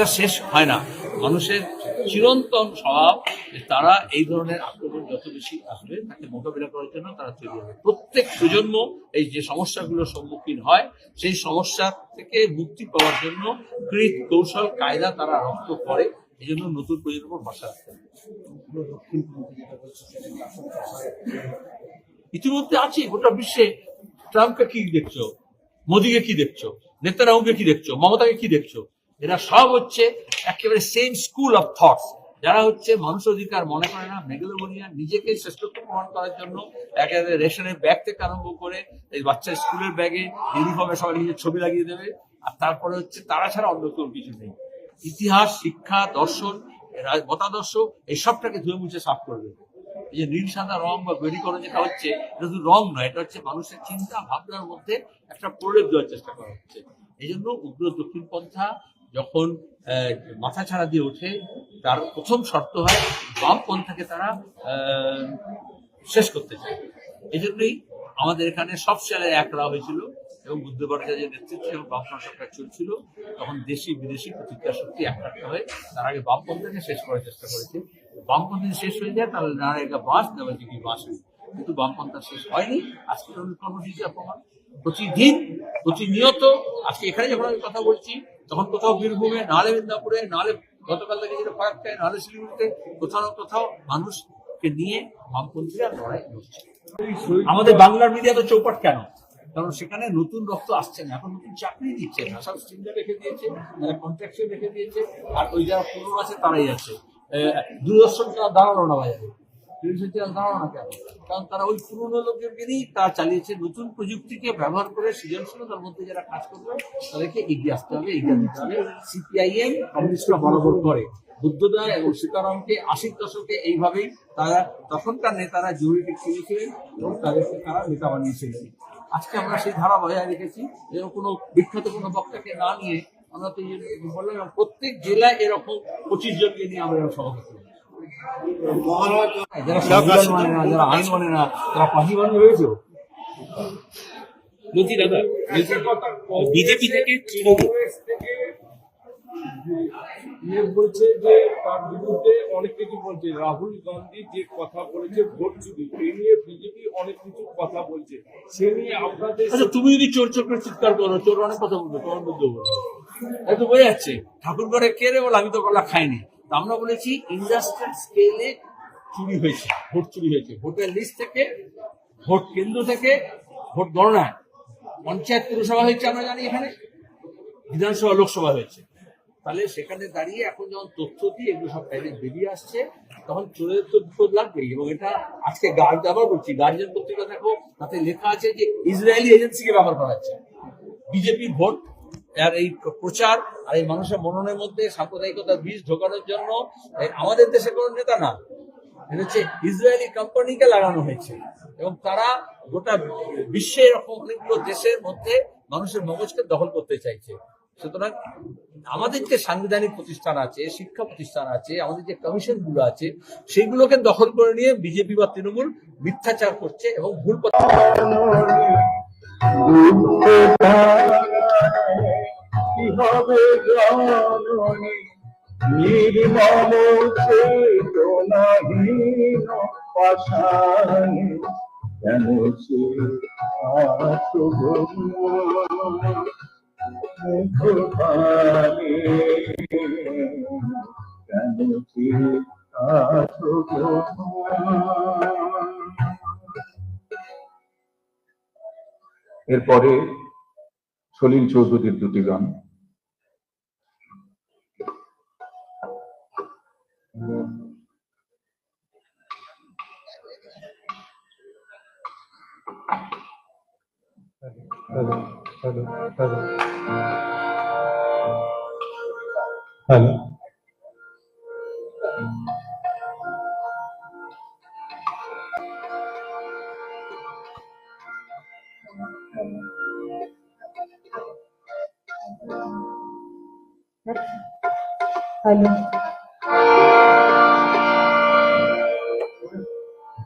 এটা শেষ হয় না। মানুষের চিরন্তন স্বভাব তারা এই ধরনের আক্রমণ যত বেশি আসবে, তাকে মোকাবিলা করার জন্য তারা তৈরি হবে। প্রত্যেক প্রজন্ম এই যে সমস্যাগুলোর সম্মুখীন হয়, সেই সমস্যা থেকে মুক্তি পাওয়ার জন্য কৃত কৌশল, কায়দা তারা রক্ত করে। এই জন্য নতুন প্রজন্ম ভাষা ইতিমধ্যে আছে, গোটা বিশ্বে। ট্রাম্পকে কি দেখছ? মোদিকে কি দেখছ? নেতারাহুকে কি দেখছ? মমতাকে কি দেখছ? এরা সব হচ্ছে একেবারে সেম স্কুল অফ থটস যারা হচ্ছে মানুষ অধিকার মনে করে না মেগালোমনিয়া নিজেকে শ্রেষ্ঠত্ব প্রমাণ করার জন্য একেবারে রেশনের ব্যাগ থেকে আরম্ভ করে এই বাচ্চার স্কুলের ব্যাগে ইউনিফর্মে সবাই নিজের ছবি লাগিয়ে দেবে, আর তারপরে হচ্ছে তারা ছাড়া অন্য কেউ কিছু নেই। ইতিহাস, শিক্ষা, দর্শন মতাদর্শ এই সবটাকে ধুয়ে মুছে সাফ করবে এই যে নীল, সাদা, রং বা বেরিকরণ যেটা হচ্ছে, এটা শুধু রং নয়, এটা হচ্ছে মানুষের চিন্তা ভাবনার মধ্যে একটা প্রলেপ দেওয়ার চেষ্টা করা হচ্ছে। এই জন্য উগ্র দক্ষিণপন্থা যখন মাথা ছাড়া দিয়ে ওঠে, তার প্রথম শর্ত হয় বামপন্থাকে তারা শেষ করতে চায়। এই জন্যই আমাদের এখানে সব সালে এক করা হয়েছিল এবং বুদ্ধ ভট্টাচার্যের নেতৃত্বে এবং বামফ্রন্ট সরকার চলছিল। তখন দেশি, বিদেশি প্রতিক্রিয়া শক্তি একত্র হয়ে তার আগে বামপন্থাকে শেষ করার চেষ্টা করেছে। বামপন্থী শেষ হয়ে যায়, তাহলে নারায়ণা বাস দেওয়া কি বাস কিন্তু বামপন্থা শেষ হয়নি। আজকে কর্মসূচি প্রমাণ প্রতিদিন, প্রতিনিয়ত, আজকে এখানে যখন আমি কথা বলছি তখন কোথাও বীরভূমে নাহলে মেদিনীপুরে নাহলে গতকাল থেকে যেটা ফারাক্কায় নাহলে শিলিগুড়িতে কোথাও না কোথাও মানুষকে নিয়ে বামপন্থীরা লড়াই লড়ছে। আমাদের বাংলার মিডিয়া তো চৌপাট কেন? কারণ সেখানে নতুন রক্ত আসছে না। এখন নতুন চাকরি দিচ্ছে না সব স্টিমটা রেখে দিয়েছে কন্ট্রাকশন রেখে দিয়েছে, আর ওই যারা পুরনো আছে তারাই আছে। দূরদর্শন কেন দাঁড়াল না বাজারে তারা ওই পুরনো তারা চালিয়েছে নতুন প্রযুক্তিকে ব্যবহার করে সৃজনশীলতার মধ্যে যারা কাজ তাদেরকে আসতে হবে করে। বুদ্ধদয় এবং সীতারামকে আশির দশকে এইভাবেই তারা, তখনকার নেতারা জরুরি কিনেছিলেন এবং তাদেরকে তারা নেতা বানিয়েছিলেন। আজকে আমরা সেই ধারা বজায় রেখেছি যেন কোনো বিখ্যাত কোনো বক্তাকে না নিয়ে আমরা তো বললাম প্রত্যেক জেলায় এরকম পঁচিশ জনকে নিয়ে আমরা এরকম সভা করতে। যারা মানে না যারা আইন মানে না তারা পাখি হয়েছে বলছি দাদা বিজেপি থেকে তৃণমূল। কংগ্রেস থেকে বলছে যে তার বিরুদ্ধে অনেক কিছু বলছে। রাহুল গান্ধী যে কথা বলেছে ভোট চুরি এই নিয়ে বিজেপি অনেক কিছু কথা বলছে। সে নিয়ে আপনাদের আচ্ছা তুমি যদি চোর চোর করে চিৎকার করো চোর অনেক কথা বলবে তোমার মধ্যে বলবে। তো বোঝা যাচ্ছে ঠাকুর ঘরে কে রে বলে আমি তো গলা খাইনি। আমরা বলেছি ইন্ডাস্ট্রিয়াল স্কেলে চুরি হয়েছে, ভোট চুরি হয়েছে। ভোটের লিস্ট থেকে, ভোট কেন্দ্র থেকে, ভোট গণনায়। পঞ্চায়েত পুরসভা হয়েছে, আমরা জানি এখানে। বিধানসভা, লোকসভা হয়েছে। তাহলে সেখানে দাঁড়িয়ে এখন যখন তথ্য দিয়ে এগুলো সব বাইরে বেরিয়ে আসছে, তখন চোরের তো বিপদ লাগবেই। এবং এটা আজকে গার্ড আবার বলছি গার্জিয়ান পত্রিকা দেখো, তাতে লেখা আছে যে ইসরায়েলি এজেন্সিকে ব্যবহার করা হচ্ছে। বিজেপি ভোট আর এই প্রচার আর এই মানুষের মননের মধ্যে সাম্প্রদায়িকতার বীজ ঢোকানোর জন্য আমাদের দেশে কোনো নেতা না। হচ্ছে ইসরায়েলি কোম্পানিকে লাগানো হয়েছে। এবং তারা গোটা বিশ্বে এরকম অনেকগুলো দেশের মধ্যে মানুষের মগজকে দখল করতে চাইছে। সুতরাং আমাদের যে সাংবিধানিক প্রতিষ্ঠান আছে, শিক্ষা প্রতিষ্ঠান আছে, আমাদের যে কমিশনগুলো আছে, সেগুলোকে দখল করে নিয়ে বিজেপি বা তৃণমূল মিথ্যাচার করছে এবং ভুল কি হবে জননী নির্মম চেতনাহীন পাশানে কেন সে মুখপানে কেন এরপরে সলিল চৌধুরীর দুটি গান।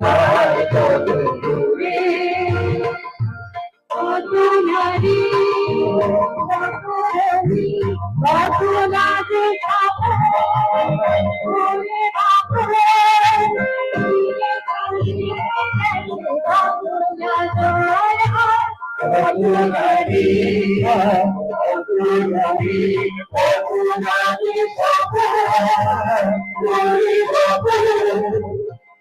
হয়তো দূরে কত নারী কত হরি কত লাগে ওরে বাপরে কত নারী কত নারী কত লাগে ওরে বাপরে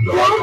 Yeah.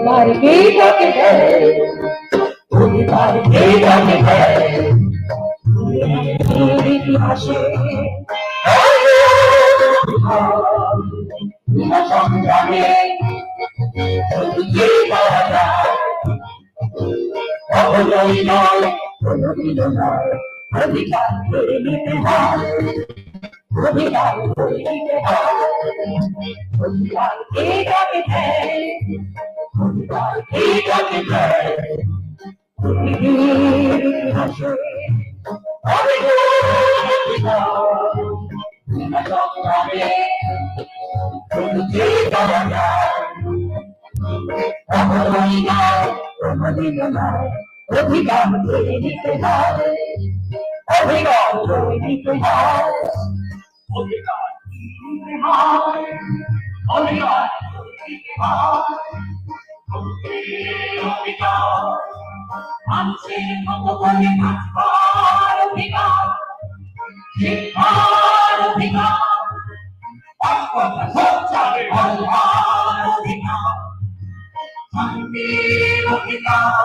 অধিকার কে কাকে দেয় অধিকার কে কাকে দেয় এর ইতিহাসে সংগ্রামে অবলয় নয়, কোনদিনও নয়। অধিকার করে নিতে হয়, অধিকার করে নিতে হয়। অধিকার কে কাকে দেয় পৃথিবীর ইতিহাসে অধিকার নয় কোনদিনও নয় অধিকার করে নিতে হয় অধিকার করে নিতে হয় অধিকার নিতে অধিকার নিতে অধিকার মানুষের মতো করে বাঁচবার অধিকার শিক্ষার অধিকার শান্তির অধিকার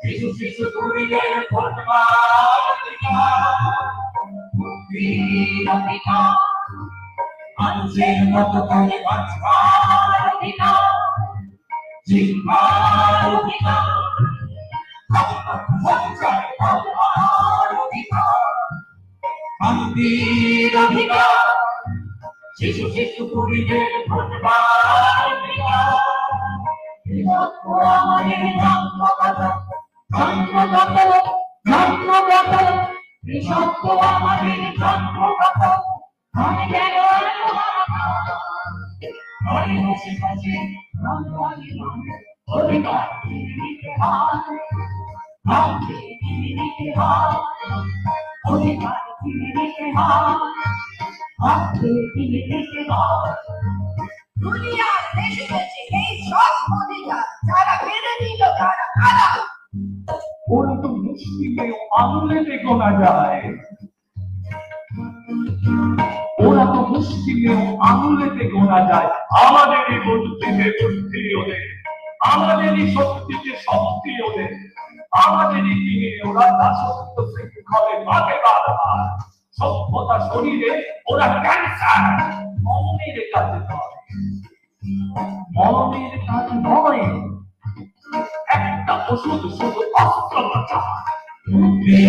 শিশু শিশু দুর্গের ঘটবার অধিকার মানুষের মতো করে বাঁচবার অধিকার শান্তির অধিকার শিশু দুনিয়ার দেশে দেশে এই সব অধিকার যারা কেড়ে নিল তারা কারা ওরা তো মুসলিমেও আঙুলেতে গোনা যায়। ওরা আঙুলেতে গোনা যায়। আমাদেরই বুদ্ধিতে বুদ্ধি ওদের। আমাদেরই শক্তিতে শক্তি ওদের। আমাদেরই দিনে ওরা দাসত্ব থেকে শৃঙ্খলে মাঠে বারবার সভ্যতা শরীরে ওরা ক্যান্সার মনের কাছে নয় মনের কাছে নয় একটা ওষুধ শুধু অস্ত্রোপচার মুক্তির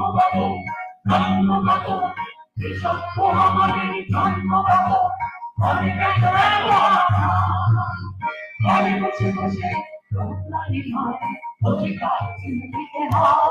মতো করে বাঁচবার অধিকার রোজগারি হয়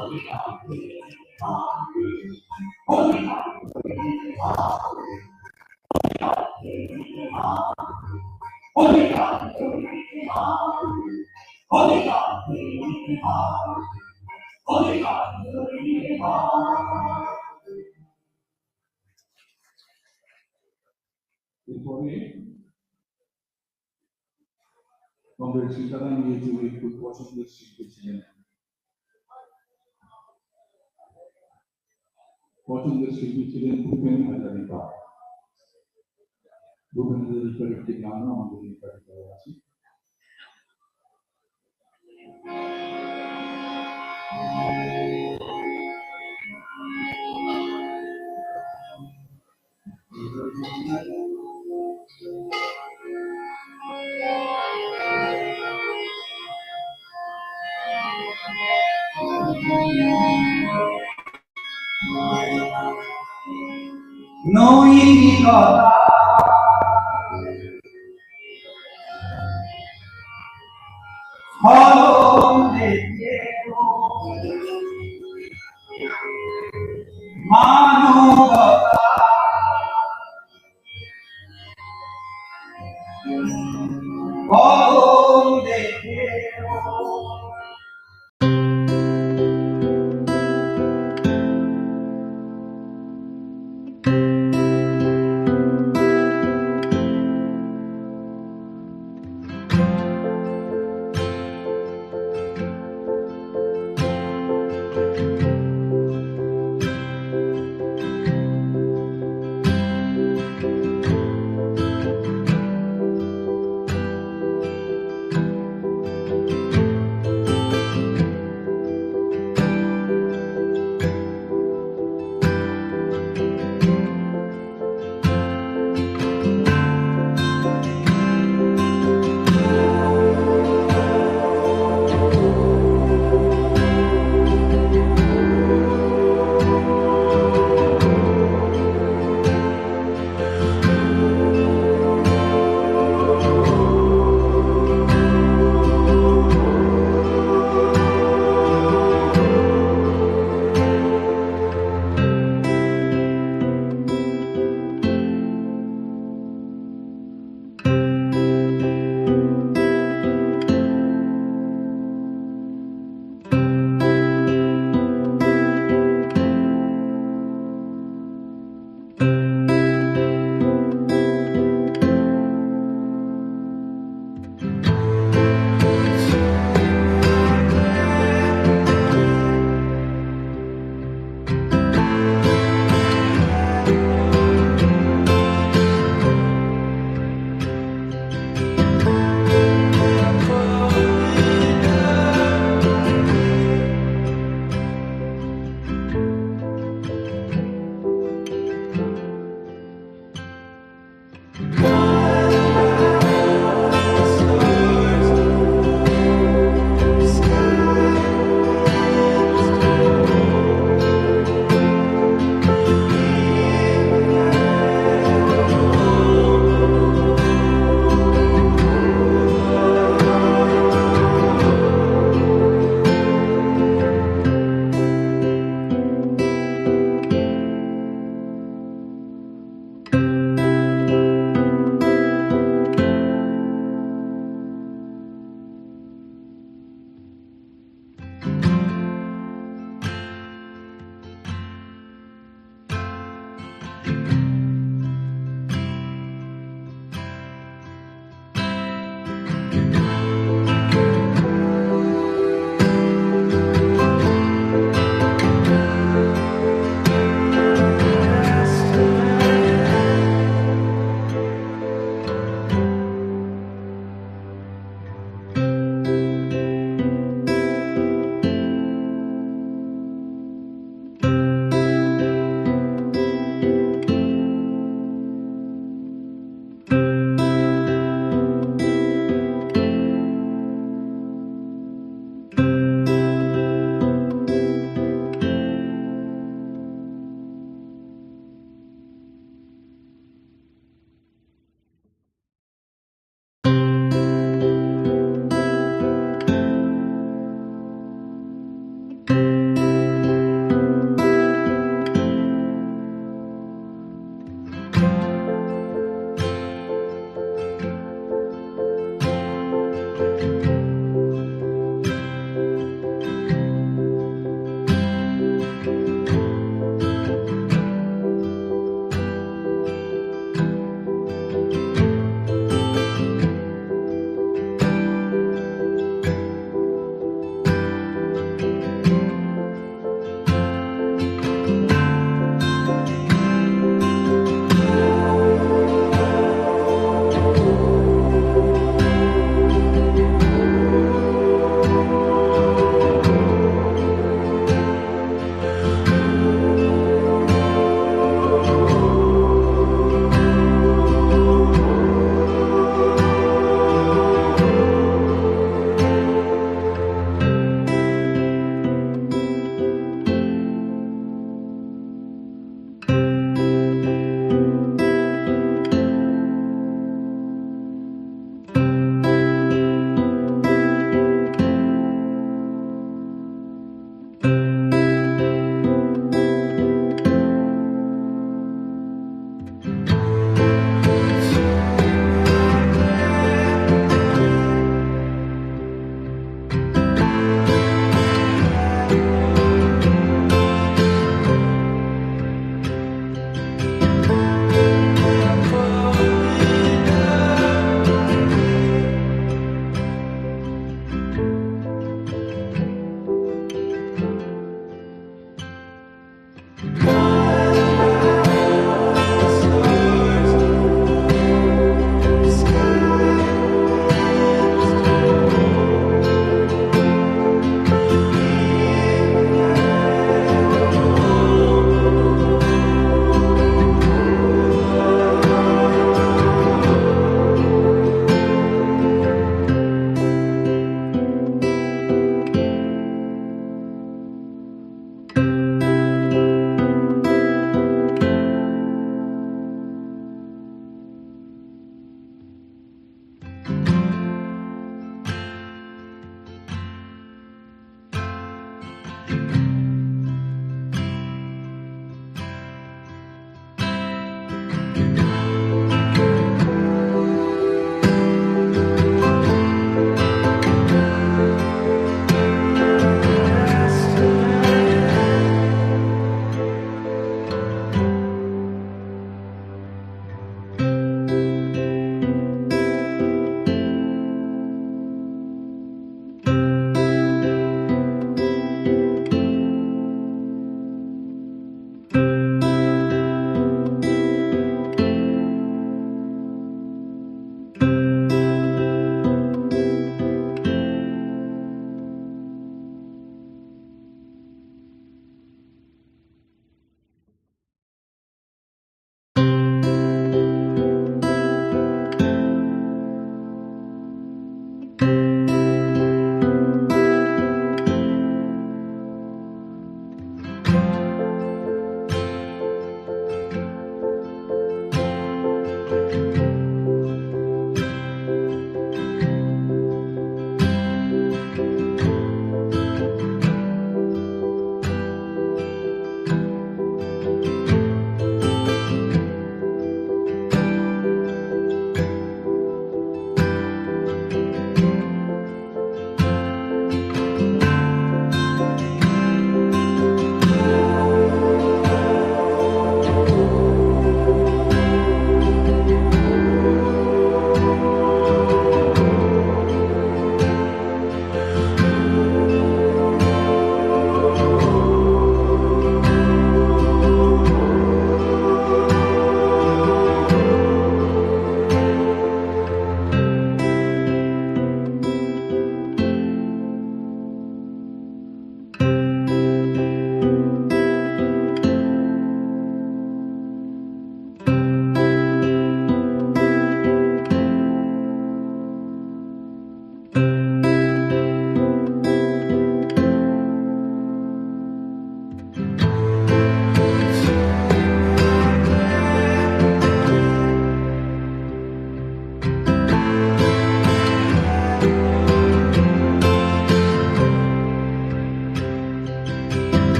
ঘরে অধিকার বিনা সংগ্রামে শুধু কি পাওয়া যায় অধিকার অধিকার অধিকার এরপরে কংগ্রেস সীতারাম ইয়েচুরি খুব cotton industry which is in Bhupen Hazarika. Bhupen Hazarika is the Ghana on the Hazarika. Thank you. দেখে মানবতা